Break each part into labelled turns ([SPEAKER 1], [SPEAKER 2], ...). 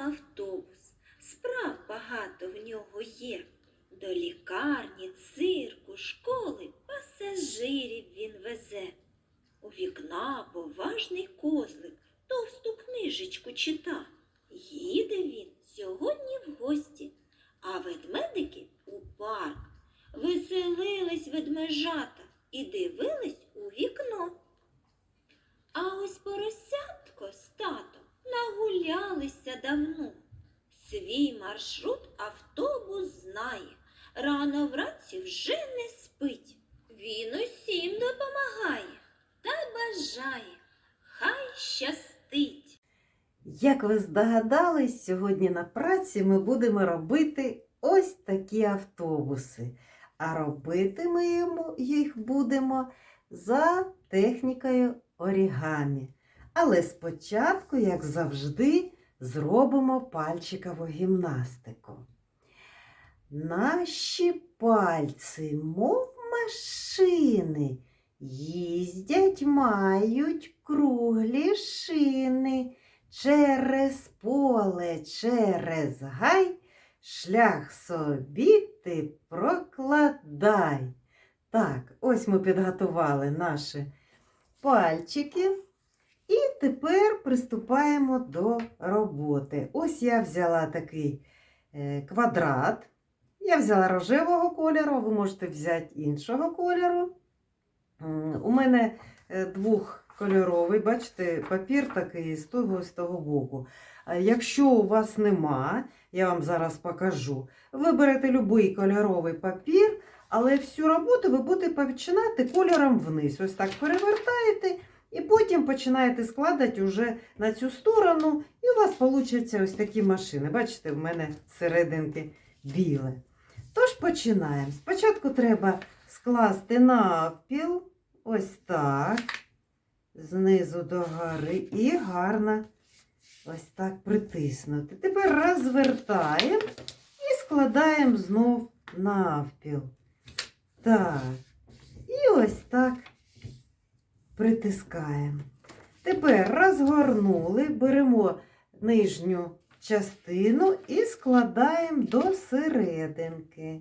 [SPEAKER 1] автобус. Справ багато в нього є. До лікарні, цирку, школи пасажирів він везе. У вікна поважний козлик товсту книжечку чита. Їде він сьогодні в гості, а ведмедики у парк. Веселились ведмежата і дивились у вікно. А ось поросятко з татом нагулялися давно. Свій маршрут автобус знає, рано вранці вже не спить. Він усім допомагає та бажає, хай щастить.
[SPEAKER 2] Як ви здогадались, сьогодні на праці ми будемо робити ось такі автобуси. А робити ми їх будемо за технікою орігамі. Але спочатку, як завжди, зробимо пальчикову гімнастику. Наші пальці, мов машини, їздять, мають круглі шини. Через поле, через гай, шлях собі ти прокладай. Так, ось ми підготували наші пальчики. І тепер приступаємо до роботи. Ось я взяла такий е, квадрат. Я взяла рожевого кольору, ви можете взяти іншого кольору. У мене е, двохкольоровий, бачите, папір такий з того і з того боку. Якщо у вас нема, я вам зараз покажу. Ви берете будь-який кольоровий папір, але всю роботу ви будете починати кольором вниз. Ось так перевертаєте і потім починаєте складати уже на цю сторону, і у вас вийде ось такі машини. Бачите, в мене серединки біле. Тож починаємо. Спочатку треба скласти навпіл, ось так, знизу до гори, і гарно ось так притиснути. Тепер розвертаємо і складаємо знов навпіл. Так. І ось так притискаємо. Тепер розгорнули, беремо нижню частину і складаємо до серединки.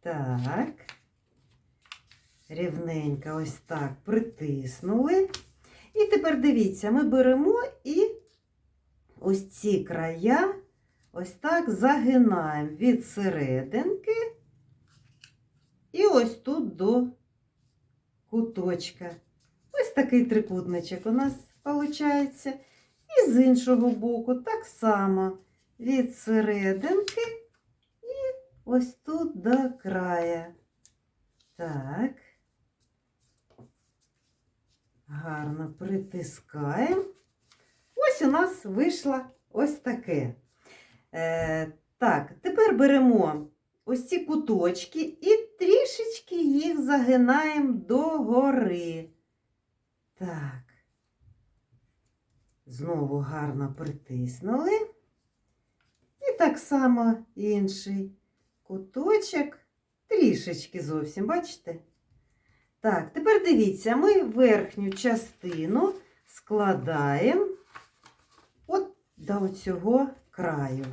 [SPEAKER 2] Так. Рівненько ось так притиснули. І тепер дивіться, ми беремо і ось ці края ось так загинаємо від серединки і ось тут до куточка. Ось такий трикутничок у нас виходить. І з іншого боку так само від серединки і ось тут до края. Так. Гарно притискаємо. Ось у нас вийшло ось таке. Е, так, тепер беремо ось ці куточки і трішечки їх загинаємо догори. Так. Знову гарно притиснули. І так само інший куточок, трішечки зовсім, бачите? Так, тепер дивіться, ми верхню частину складаємо от до цього краю.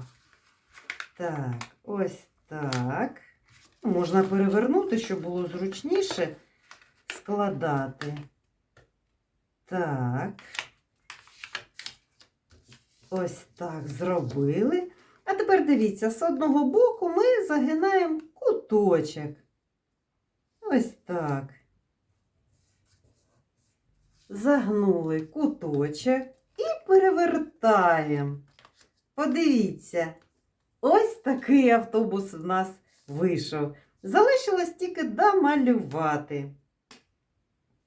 [SPEAKER 2] Так, ось так. Можна перевернути, щоб було зручніше складати. Так. Ось так зробили. А тепер дивіться, з одного боку ми загинаємо куточок. Ось так. Загнули куточок і перевертаємо. Подивіться, ось такий автобус в нас вийшов. Залишилось тільки домалювати.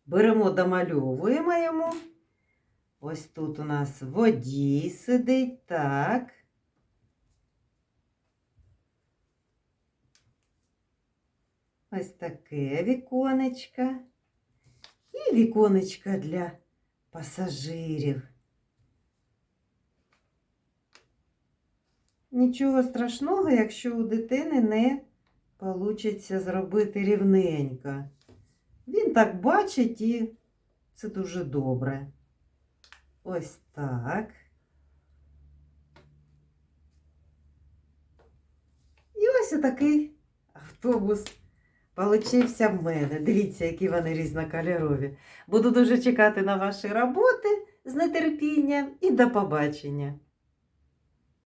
[SPEAKER 2] Беремо, домальовуємо йому. Ось тут у нас водій сидить, так. Ось таке віконечко. І віконечко для пасажирів. Нічого страшного, якщо у дитини не вийде зробити рівненько. Він так бачить і це дуже добре. Ось так. І ось отакий автобус получився в мене. Дивіться, які вони різнокольорові. Буду дуже чекати на ваші роботи з нетерпінням і до побачення!